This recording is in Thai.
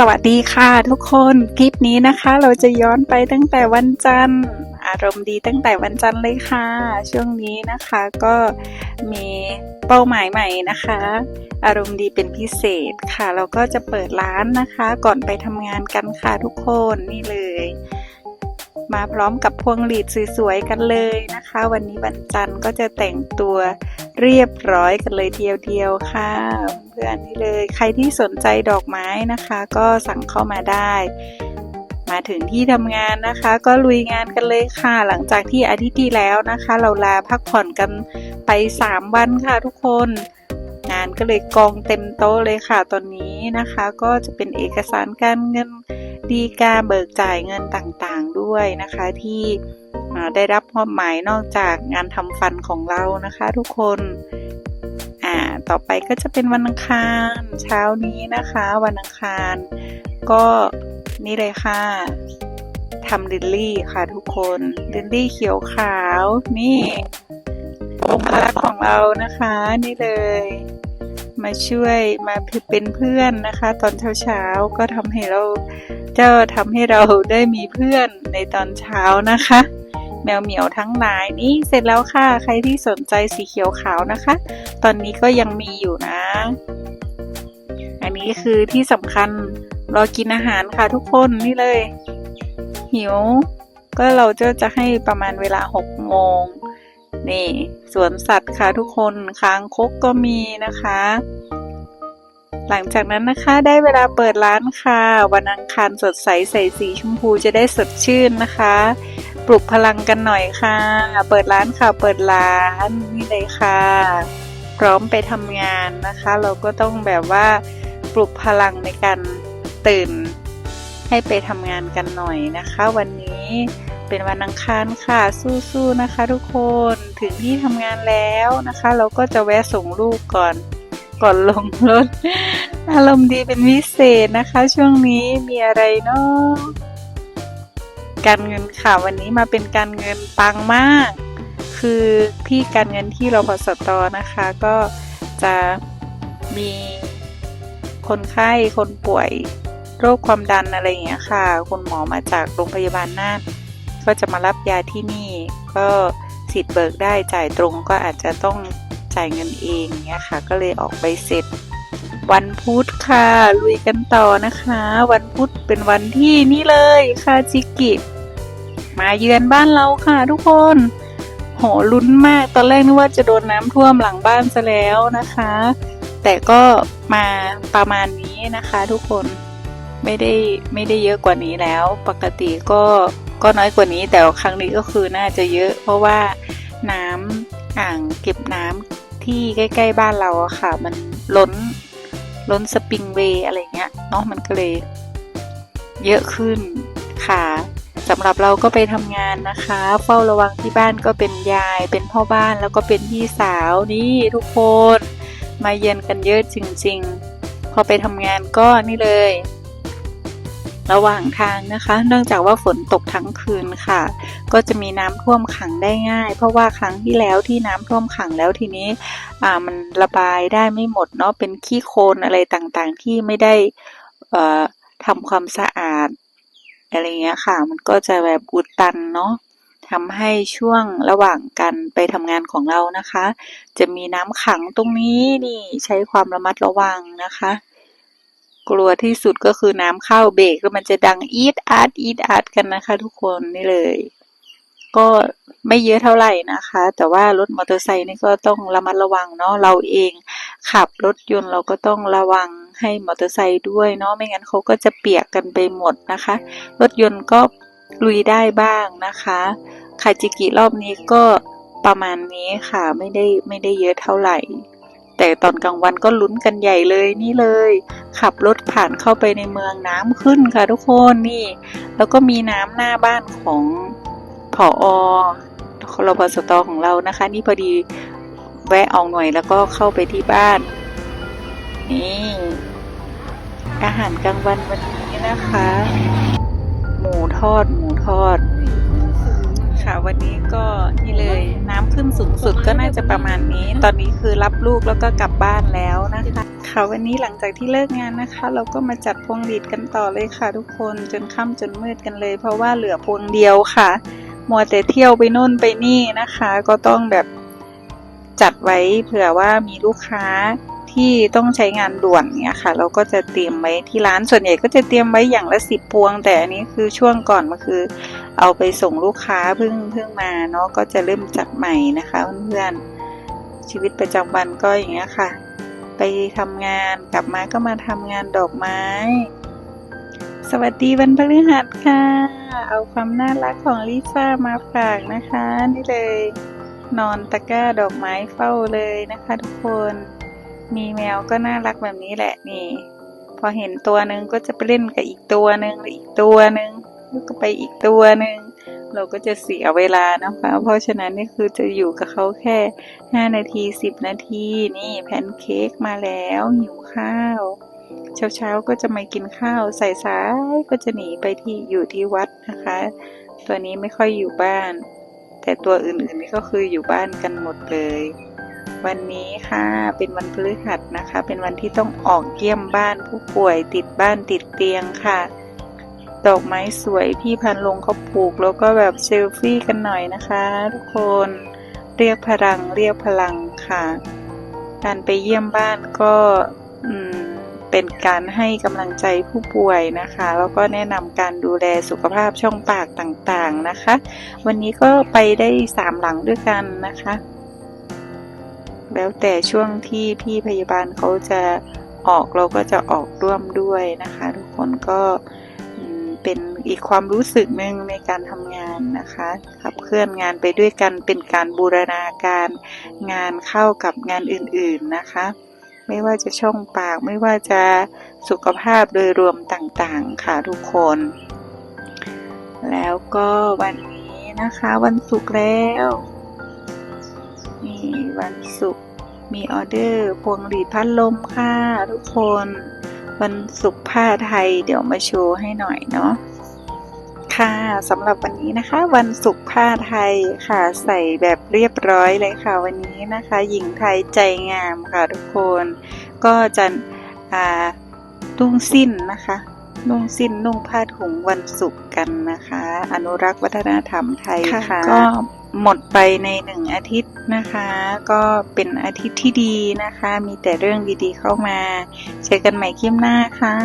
สวัสดีค่ะทุกคนคลิปนี้นะคะเราจะย้อนไปตั้งแต่วันจันทร์ อารมณ์ดีตั้งแต่วันจันทร์เลยค่ะ ช่วงนี้นะคะก็มีเป้าหมายใหม่นะคะ อารมณ์ดีเป็นพิเศษค่ะ เราก็จะเปิดร้านนะคะ ก่อนไปทำงานกันค่ะทุกคนนี่เลย มาพร้อมกับพวงหลีดสวยๆกันเลยนะคะ วันนี้วันจันทร์ก็จะแต่งตัวเรียบร้อยกันเลยเดียวๆค่ะ พื่อนนี่เลย ใครที่สนใจดอกไม้นะคะ ก็สั่งเข้ามาได้ มาถึงที่ทำงานนะคะ ก็ลุยงานกันเลยค่ะ หลังจากที่อาทิตย์ที่แล้วนะคะ เราลาพักผ่อนกันไป 3 วันค่ะทุกคน งานก็เลยกองเต็มโต๊ะเลยค่ะตอนนี้นะคะ ก็จะเป็นเอกสารการเงินดีการเบิกจ่ายเงินต่างๆด้วยนะคะ ที่ได้รับมอบหมายนอกจากงานทำฟันของเรานะคะ ทุกคน ต่อไปก็จะเป็นวันอังคารเช้านี้นะคะ วันอังคาร ก็นี่เลยค่ะทำลิลลี่ค่ะทุกคนลิลลี่เขียวขาว นี่องค์รักของเรานะคะ นี่เลย มาช่วยมาเป็นเพื่อนนะคะ ตอนเช้าๆก็ทำให้เราเจ้าทำให้เราได้มีเพื่อนในตอนเช้านะคะ แมวเหมียวทั้งหลายนี่เสร็จแล้วค่ะ ใครที่สนใจสีเขียวขาวนะคะ ตอนนี้ก็ยังมีอยู่นะ อันนี้คือที่สำคัญรอกินอาหารค่ะทุกคนนี่เลย หิว ก็เราจะจะให้ประมาณเวลาหกโมงนี่สวนสัตว์ค่ะทุกคนค้างคกก็มีนะคะ หลังจากนั้นนะคะได้เวลาเปิดร้านค่ะ วันอังคารสดใสใส่สีชมพูจะได้สดชื่นนะคะ ปลุกพลังกันหน่อยค่ะ เปิดร้านค่ะ เปิดร้านนี่เลยค่ะ พร้อมไปทำงานนะคะ เราก็ต้องแบบว่าปลุกพลังในการตื่น ให้ไปทำงานกันหน่อยนะคะ วันนี้เป็นวันอังคารค่ะ สู้ๆนะคะ ทุกคนถึงที่ทำงานแล้วนะคะ เราก็จะแวะส่งลูกก่อน ก่อนลงรถ อารมณ์ดีเป็นพิเศษนะคะ ช่วงนี้มีอะไรเนาะ การเงินค่ะ วันนี้มาเป็นการเงินปังมาก คือพี่การเงินที่เราพอสตอนะคะ ก็จะมีคนไข้คนป่วยโรคความดันอะไรอย่างเงี้ยค่ะ คุณหมอมาจากโรงพยาบาลน่านก็จะมารับยาที่นี่ ก็สิทธิ์เบิกได้จ่ายตรงก็อาจจะต้องจ่ายเงินเองเงี้ยค่ะ ก็เลยออกใบเสร็จ วันพุธค่ะ ลุยกันต่อนะคะ วันพุธเป็นวันที่นี่เลยค่ะจิกิ มาเยือนบ้านเราค่ะทุกคน โหลุ้นมากตอนแรกนึกว่าจะโดนน้ำท่วมหลังบ้านซะแล้วนะคะ แต่ก็มาประมาณนี้นะคะทุกคนไม่ได้ไม่ได้เยอะกว่านี้แล้ว ปกติก็ก็น้อยกว่านี้ แต่ครั้งนี้ก็คือน่าจะเยอะ เพราะว่าน้ำอ่างเก็บน้ำที่ใกล้ๆบ้านเราอะค่ะ มันล้นล้นสปริงเวย์อะไรเงี้ยเนาะมันก็เลยเยอะขึ้นค่ะ สำหรับเราก็ไปทำงานนะคะ เฝ้าระวังที่บ้านก็เป็นยาย เป็นพ่อบ้านแล้วก็เป็นพี่สาวนี่ทุกคน มาเยือนกันเยอะจริง ๆ พอไปทำงานก็นี่เลย ระหว่างทางนะคะ เนื่องจากว่าฝนตกทั้งคืนค่ะ ก็จะมีน้ำท่วมขังได้ง่าย เพราะว่าครั้งที่แล้วที่น้ำท่วมขังแล้วทีนี้อ่ามันระบายได้ไม่หมดเนาะเป็นขี้โคลนอะไรต่างๆ ที่ไม่ได้ทำความสะอาด อะไรเงี้ยค่ะ มันก็จะแบบอุดตันเนาะทำให้ช่วงระหว่างกันไปทำงานของเรานะคะ จะมีน้ำขังตรงนี้นี่ใช้ความระมัดระวังนะคะ กลัวที่สุดก็คือน้ำเข้าเบรกแล้วมันจะดังอีดอาร์ดอีดอาร์ดกันนะคะ ทุกคนนี่เลย ก็ไม่เยอะเท่าไหร่นะคะ แต่ว่ารถมอเตอร์ไซค์นี่ก็ต้องระมัดระวังเนาะเราเองขับรถยนต์เราก็ต้องระวัง ให้มอเตอร์ไซค์ด้วยเนาะไม่งั้นเขาก็จะเปียกกันไปหมดนะคะ รถยนต์ก็ลุยได้บ้างนะคะคาจิกิรอบนี้ก็ประมาณนี้ค่ะไม่ได้ไม่ได้เยอะเท่าไหร่ แต่ตอนกลางวันก็ลุ้นกันใหญ่เลยนี่เลย ขับรถผ่านเข้าไปในเมืองน้ำขึ้นค่ะทุกคนนี่ แล้วก็มีน้ำหน้าบ้านของผอรพสตของเรานะคะ นี่พอดีแวะออกหน่อยแล้วก็เข้าไปที่บ้าน นี่ อาหารกลางวันวันนี้นะคะ หมูทอด หมูทอด ค่ะวันนี้ก็นี่เลยน้ำขึ้นสูงสุดก็น่าจะประมาณนี้ ตอนนี้คือรับลูกแล้วก็กลับบ้านแล้วนะคะ ค่ะวันนี้หลังจากที่เลิกงานนะคะ เราก็มาจัดพวงหลีดกันต่อเลยค่ะ ทุกคนจนค่ำจนมืดกันเลย เพราะว่าเหลือพวงเดียวค่ะมัวแต่เที่ยวไปนู่นไปนี่นะคะ ก็ต้องแบบจัดไว้เผื่อว่ามีลูกค้า ที่ต้องใช้งานด่วนเนี่ยค่ะ เราก็จะเตรียมไว้ที่ร้านส่วนใหญ่ก็จะเตรียมไว้อย่างละสิบพวง แต่อันนี้คือช่วงก่อนมาคือ เอาไปส่งลูกค้าเพิ่งเพิ่งมาเนาะก็จะเริ่มจัดใหม่นะคะเพื่อนๆชีวิตประจำวันก็อย่างเงี้ยค่ะ ไปทำงานกลับมาก็มาทำงานดอกไม้ สวัสดีวันพฤหัสค่ะ เอาความน่ารักของลิซ่ามาฝากนะคะนี่เลยนอนตะกร้าดอกไม้เฝ้าเลยนะคะทุกคน มีแมวก็น่ารักแบบนี้แหละนี่ พอเห็นตัวหนึ่งก็จะไปเล่นกับอีกตัวหนึ่งอีกตัวหนึ่งแล้วก็ไปอีกตัวหนึ่งเราก็จะเสียเวลานะคะ เพราะฉะนั้นนี่คือจะอยู่กับเขาแค่ห้านาทีสิบนาทีนี่แพนเค้กมาแล้วหิวข้าว เช้าๆก็จะมากินข้าวใส่สายก็จะหนีไปที่อยู่ที่วัดนะคะ ตัวนี้ไม่ค่อยอยู่บ้าน แต่ตัวอื่นๆนี่ก็คืออยู่บ้านกันหมดเลย วันนี้ค่ะ เป็นวันพฤหัสนะคะ เป็นวันที่ต้องออกเยี่ยมบ้านผู้ป่วยติดบ้านติดเตียงค่ะ ดอกไม้สวยพี่พันลงเขาปลูกแล้วก็แบบเซลฟี่กันหน่อยนะคะ ทุกคนเรียกพลังเรียกพลังค่ะ การไปเยี่ยมบ้านก็อืมเป็นการให้กำลังใจผู้ป่วยนะคะ แล้วก็แนะนำการดูแลสุขภาพช่องปากต่างๆนะคะ วันนี้ก็ไปได้สามหลังด้วยกันนะคะ แล้วแต่ช่วงที่พี่พยาบาลเขาจะออกเราก็จะออกร่วมด้วยนะคะ ทุกคนก็เป็นอีกความรู้สึกหนึ่งในการทำงานนะคะขับเคลื่อนงานไปด้วยกันเป็นการบูรณาการงานเข้ากับงานอื่นๆนะคะ ไม่ว่าจะช่องปากไม่ว่าจะสุขภาพโดยรวมต่างๆ ค่ะทุกคน แล้วก็วันนี้นะคะวันศุกร์แล้วนี่วันศุกร์ มีออเดอร์พวงหรีดพัดลมค่ะทุกคนวันศุกร์ผ้าไทยเดี๋ยวมาโชว์ให้หน่อยเนาะค่ะสำหรับวันนี้นะคะ วันศุกร์ผ้าไทยค่ะใส่แบบเรียบร้อยเลยค่ะ วันนี้นะคะ หญิงไทยใจงามค่ะทุกคน ก็จะอ่านุ่งสิ้นนะคะ นุ่งสิ้นนุ่งผ้าถุงวันศุกร์กันนะคะ อนุรักษ์วัฒนธรรมไทยค่ะก็หมดไปในหนึ่งอาทิตย์นะคะ ก็เป็นอาทิตย์ที่ดีนะคะ มีแต่เรื่องดีๆเข้ามา เจอกันใหม่คลิปหน้าค่ะ